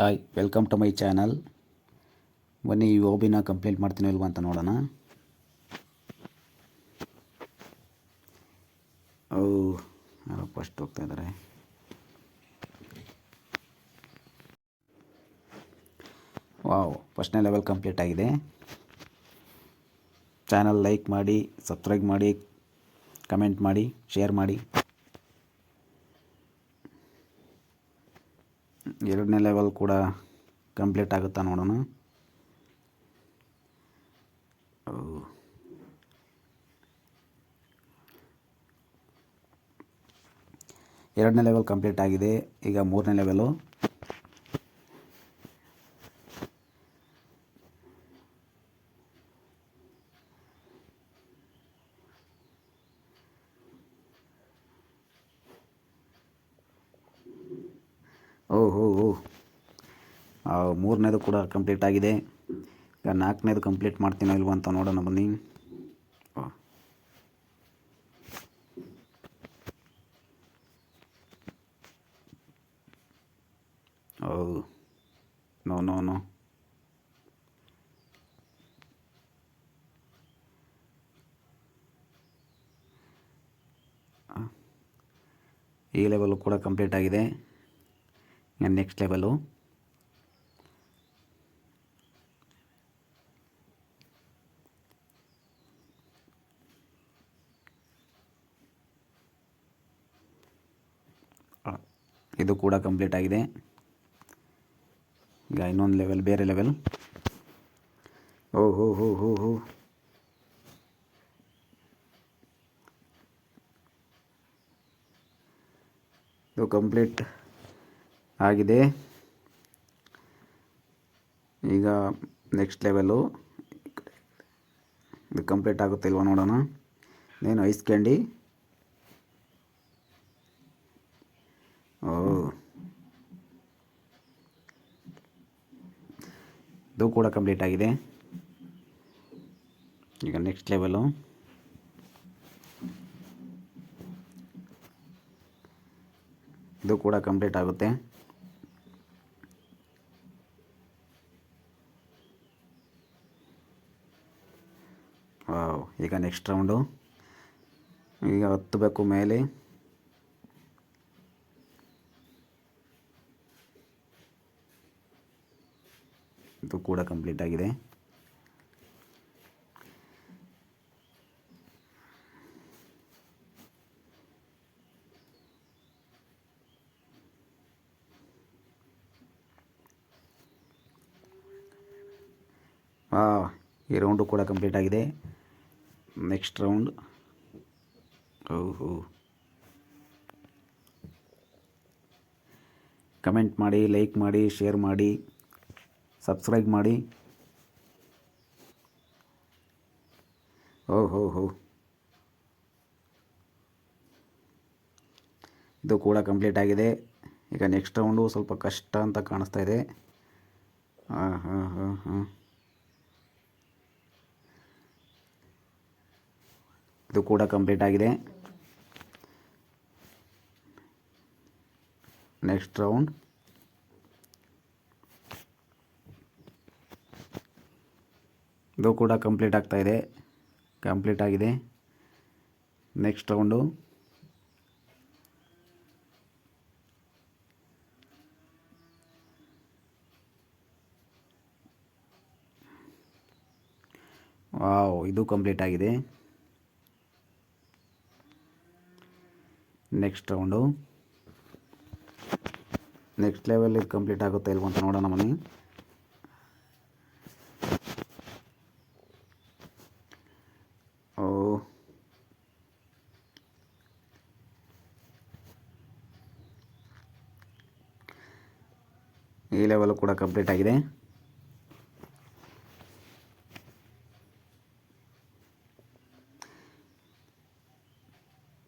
Hi welcome to my channel ಬನ್ನಿ, ಈ ಓಬಿನ complete ಮಾಡ್ತೀನೋ ಇಲ್ವಾ ಅಂತ ನೋಡೋಣ. ಯಾರೋ ಫಸ್ಟ್ ಹೋಗ್ತಾ ಇದ್ದಾರೆ ವಾವ್ ಫಸ್ಟ್ನೇ ಲೆವೆಲ್ ಕಂಪ್ಲೀಟ್ ಆಗಿದೆ. ಚಾನಲ್ ಲೈಕ್ ಮಾಡಿ ಸಬ್ಸ್ಕ್ರೈಬ್ ಮಾಡಿ ಕಮೆಂಟ್ ಮಾಡಿ ಶೇರ್ ಮಾಡಿ. ಎರಡನೇ ಲೆವೆಲ್ ಕೂಡ ಕಂಪ್ಲೀಟ್ ಆಗುತ್ತಾ ನೋಡೋಣ. ಎರಡನೇ ಲೆವೆಲ್ ಕಂಪ್ಲೀಟ್ ಆಗಿದೆ. ಈಗ ಮೂರನೇ ಲೆವೆಲು ಓ ಹೋ ಓ ಆ, ಮೂರನೇದು ಕೂಡ ಕಂಪ್ಲೀಟ್ ಆಗಿದೆ. ಈಗ ನಾಲ್ಕನೇದು ಕಂಪ್ಲೀಟ್ ಮಾಡ್ತೀನೋ ಇಲ್ವೋ ಅಂತ ನೋಡೋಣ ಬನ್ನಿ. ಓ. No no no. ಈ ಲೆವೆಲ್ ಕೂಡ ಕಂಪ್ಲೀಟ್ ಆಗಿದೆ. ನೆಕ್ಸ್ಟ್ ಲೆವೆಲು ಆ, ಇದು ಕೂಡ ಕಂಪ್ಲೀಟ್ ಆಗಿದೆ. ಈಗ ಇನ್ನೊಂದು ಲೆವೆಲ್ ಬೇರೆ ಲೆವೆಲ್ ಓ, ಹೋ ಹೋ ಹೋ ಹೋ. ಇದು ಕಂಪ್ಲೀಟ್ ಆಗಿದೆ. ಈಗ ನೆಕ್ಸ್ಟ್ ಲೆವೆಲು ಇದು ಕಂಪ್ಲೀಟ್ ಆಗುತ್ತೆ ಇಲ್ವಾ ನೋಡೋಣ. ನೀನು ಐಸ್ ಕ್ಯಾಂಡಿ ಇದು ಕೂಡ ಕಂಪ್ಲೀಟ್ ಆಗಿದೆ. ಈಗ ನೆಕ್ಸ್ಟ್ ಲೆವೆಲು ಇದು ಕೂಡ ಕಂಪ್ಲೀಟ್ ಆಗುತ್ತೆ. ಈಗ ನೆಕ್ಸ್ಟ್ ರೌಂಡು ಈಗ ಹತ್ತಬೇಕು ಮೇಲೆ. ಇದು ಕೂಡ ಕಂಪ್ಲೀಟ್ ಆಗಿದೆ. ಈ ರೌಂಡು ಕೂಡ ಕಂಪ್ಲೀಟ್ ಆಗಿದೆ. ನೆಕ್ಸ್ಟ್ ರೌಂಡ್ ಓಹೋ. ಕಮೆಂಟ್ ಮಾಡಿ ಲೈಕ್ ಮಾಡಿ ಶೇರ್ ಮಾಡಿ. ಸಬ್ಸ್ಕ್ರೈಬ್ ಮಾಡಿ. ಓ ಹೋ ಹೋ ಇದು ಕೂಡ ಕಂಪ್ಲೀಟ್ ಆಗಿದೆ. ಈಗ ನೆಕ್ಸ್ಟ್ ರೌಂಡು ಸ್ವಲ್ಪ ಕಷ್ಟ ಅಂತ ಕಾಣಿಸ್ತಾ ಇದೆ. ಹಾಂ ಇದು ಕೂಡ ಕಂಪ್ಲೀಟ್ ಆಗಿದೆ. ನೆಕ್ಸ್ಟ್ ರೌಂಡ್ ಇದು ಕೂಡ ಕಂಪ್ಲೀಟ್ ಆಗ್ತಾ ಇದೆ. ಕಂಪ್ಲೀಟ್ ಆಗಿದೆ. Next round. ವಾವ್, ಇದು ಕಂಪ್ಲೀಟ್ ಆಗಿದೆ. Next round. ನೆಕ್ಸ್ಟ್ ಲೆವೆಲ್ ಇದು ಕಂಪ್ಲೀಟ್ ಆಗುತ್ತೆ ಇಲ್ವಂತ ನೋಡೋಣ ಬನ್ನಿ ಈ ಲೆವೆಲ್ ಕೂಡ ಕಂಪ್ಲೀಟ್ ಆಗಿದೆ.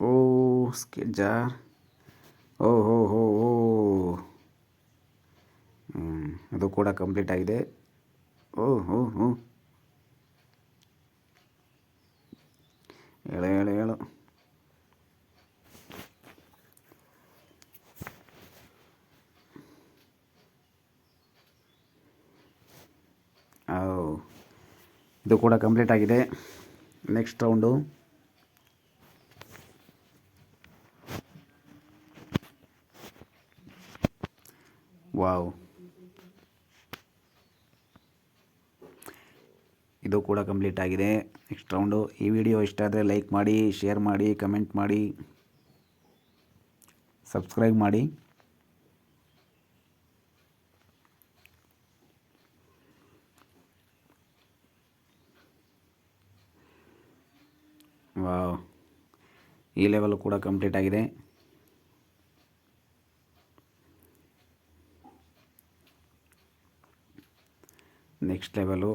ಓ ಸ್ಕೆಜಾರ್ ಓ, ಹೋ ಹೋ ಓ ಅದು ಕೂಡ ಕಂಪ್ಲೀಟ್ ಆಗಿದೆ. ಓ, ಹೋ ಹೋ. ಹೇಳು ಹೇಳು ಹೇಳು ಇದು ಕೂಡ ಕಂಪ್ಲೀಟ್ ಆಗಿದೆ. ನೆಕ್ಸ್ಟ್ ರೌಂಡು ವಾವ್ ಇದು ಕೂಡ ಕಂಪ್ಲೀಟ್ ಆಗಿದೆ. ನೆಕ್ಸ್ಟ್ ರೌಂಡು ಈ ವಿಡಿಯೋ ಇಷ್ಟ ಆದರೆ ಲೈಕ್ ಮಾಡಿ ಶೇರ್ ಮಾಡಿ ಕಮೆಂಟ್ ಮಾಡಿ ಸಬ್ಸ್ಕ್ರೈಬ್ ಮಾಡಿ. ಈ ಲೆವೆಲ್ ಕೂಡ ಕಂಪ್ಲೀಟ್ ಆಗಿದೆ. ನೆಕ್ಸ್ಟ್ ಲೆವೆಲು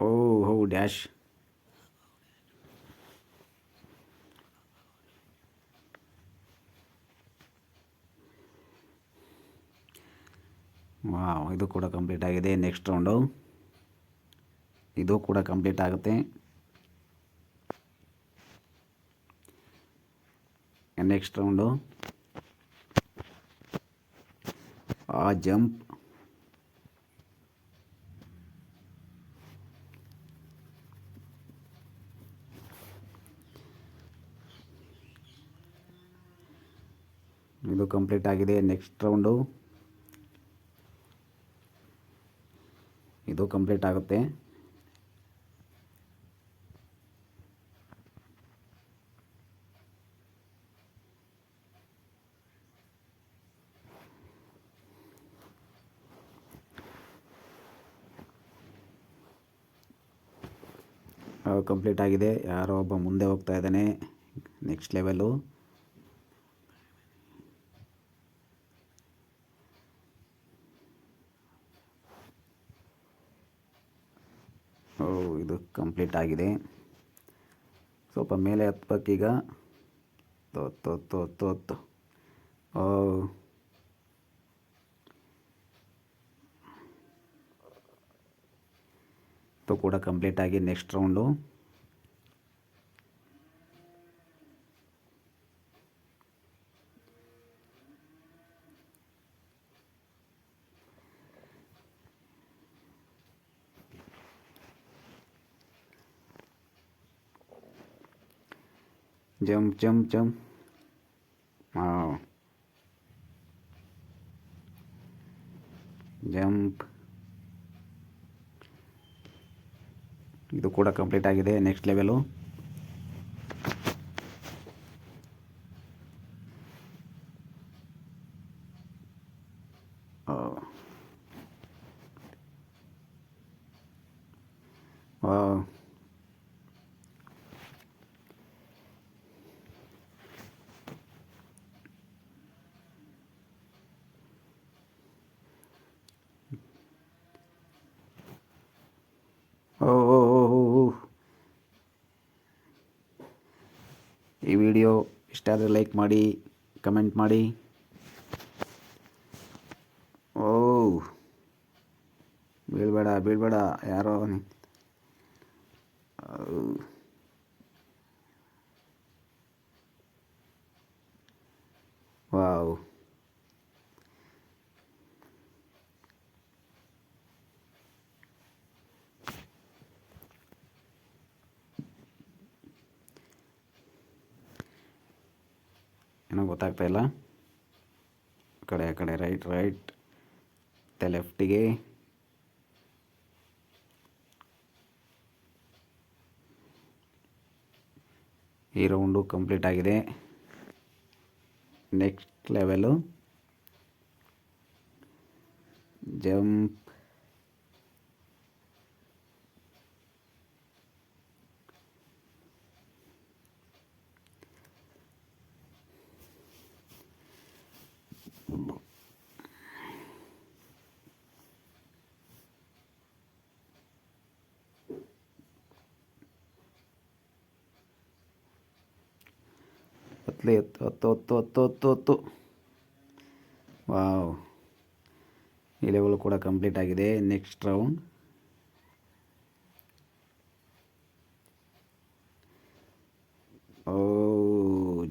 ಓ ಹೋ ಡ್ಯಾಶ್ ವಾವ್ ಇದು ಕೂಡ ಕಂಪ್ಲೀಟ್ ಆಗಿದೆ. ನೆಕ್ಸ್ಟ್ ರೌಂಡು ಇದು ಕೂಡ ಕಂಪ್ಲೀಟ್ ಆಗುತ್ತೆ. ನೆಕ್ಸ್ಟ್ ರೌಂಡು ಆ ಜಂಪ್ ಇದು ಕಂಪ್ಲೀಟ್ ಆಗಿದೆ. ನೆಕ್ಸ್ಟ್ ರೌಂಡು ಇದು ಕಂಪ್ಲೀಟ್ ಆಗುತ್ತೆ. ಕಂಪ್ಲೀಟ್ ಆಗಿದೆ. ಯಾರೋ ಒಬ್ಬ ಮುಂದೆ ಹೋಗ್ತಾ ಇದ್ದಾನೆ. ನೆಕ್ಸ್ಟ್ ಲೆವೆಲು ಓ, ಇದು ಕಂಪ್ಲೀಟ್ ಆಗಿದೆ. ಸ್ವಲ್ಪ ಮೇಲೆ ಹತ್ಬೇಕೀಗ ತೋ ತೋ ತೋ ತೋ ತೋ ಓ ಇದು ಕೂಡ ಕಂಪ್ಲೀಟ್ ಆಗಿ next round jump jump jump wow jump ಇದು ಕೂಡ ಕಂಪ್ಲೀಟ್ ಆಗಿದೆ. Next level wow oh oh oh oh oh. ಈ ವಿಡಿಯೋ ಇಷ್ಟ ಆದರೆ ಲೈಕ್ ಮಾಡಿ ಕಮೆಂಟ್ ಮಾಡಿ ಓ ಬೀಳ್ಬೇಡ ಬೀಳ್ಬೇಡ ಯಾರೋ ನಿ- ಔ. ವಾವ್ ಏನೋ ಗೊತ್ತಾಗ್ತಾ ಇಲ್ಲ. ಕಡೆ ಆ ಕಡೆ ರೈಟ್ ರೈಟ್ ಮತ್ತೆ ಲೆಫ್ಟಿಗೆ. ಈ ರೌಂಡು ಕಂಪ್ಲೀಟ್ ಆಗಿದೆ. ನೆಕ್ಸ್ಟ್ ಲೆವೆಲು ಜಂಪ್ ಕತ್ಲೆ ಎತ್ತು ಹತ್ತು ಹತ್ತು ಹತ್ತು ಹತ್ತು ಹತ್ತು ವಾವ್ ಈ ಲೆವೆಲ್ ಕೂಡ ಕಂಪ್ಲೀಟ್ ಆಗಿದೆ. ನೆಕ್ಸ್ಟ್ ರೌಂಡ್ ಓ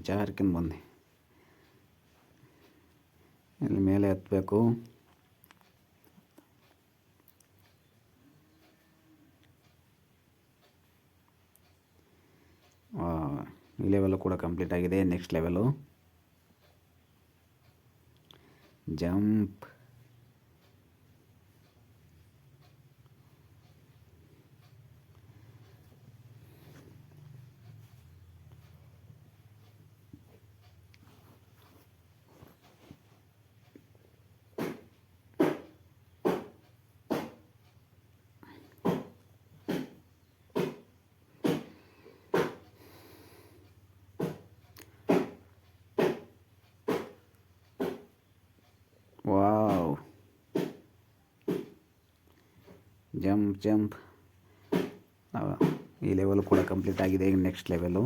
ಜಾರ್ಕನ್ ಬಂದೆ ಇಲ್ಲಿ ಮೇಲೆ ಹತ್ತಬೇಕು ಹಾಂ ಈ ಲೆವೆಲು ಕೂಡ ಕಂಪ್ಲೀಟ್ ಆಗಿದೆ. Next level jump wow jump jump. ಈ ಲೆವೆಲ್ ಕೂಡ ಕಂಪ್ಲೀಟ್ ಆಗಿದೆ. ಈಗ ನೆಕ್ಸ್ಟ್ ಲೆವೆಲು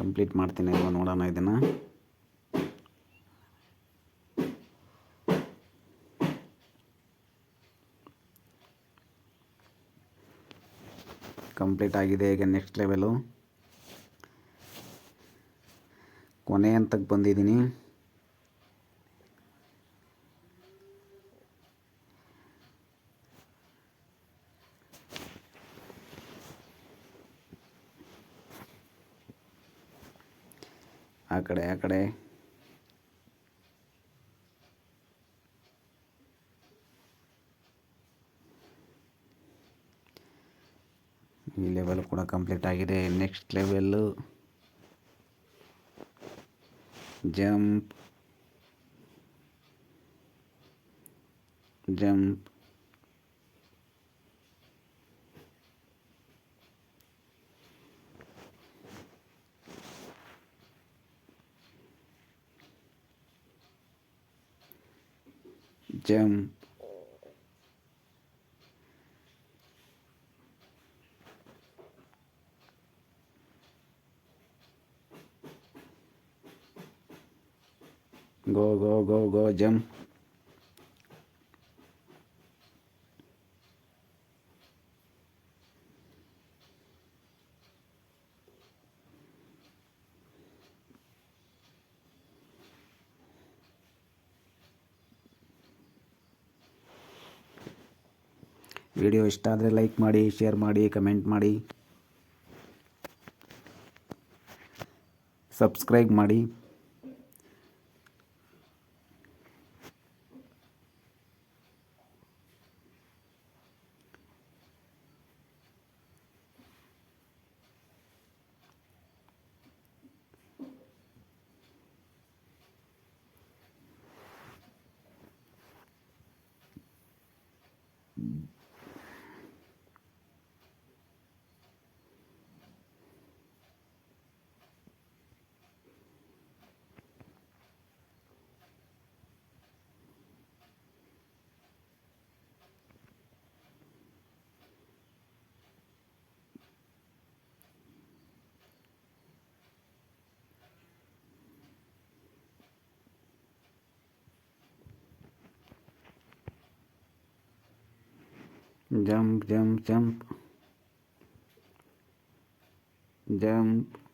ಕಂಪ್ಲೀಟ್ ಮಾಡ್ತೀನಿ ಅಲ್ವ ನೋಡೋಣ ಇದನ್ನು. ಕಂಪ್ಲೀಟ್ ಆಗಿದೆ ಈಗ ನೆಕ್ಸ್ಟ್ ಲೆವೆಲು ಕೊನೆ ಹಂತಕ್ಕೆ ಬಂದಿದ್ದೀನಿ. ಆ ಕಡೆ ಆ ಕಡೆ. ಈ ಲೆವೆಲ್ ಕೂಡ ಕಂಪ್ಲೀಟ್ ಆಗಿದೆ. Next level jump jump jump go go go go jump. Video ಇಷ್ಟ ಆದರೆ ಲೈಕ್ ಮಾಡಿ ಶೇರ್ ಮಾಡಿ ಕಮೆಂಟ್ ಮಾಡಿ. ಸಬ್ಸ್ಕ್ರೈಬ್ ಮಾಡಿ. jump Дамп, дамп, дамп. Дамп.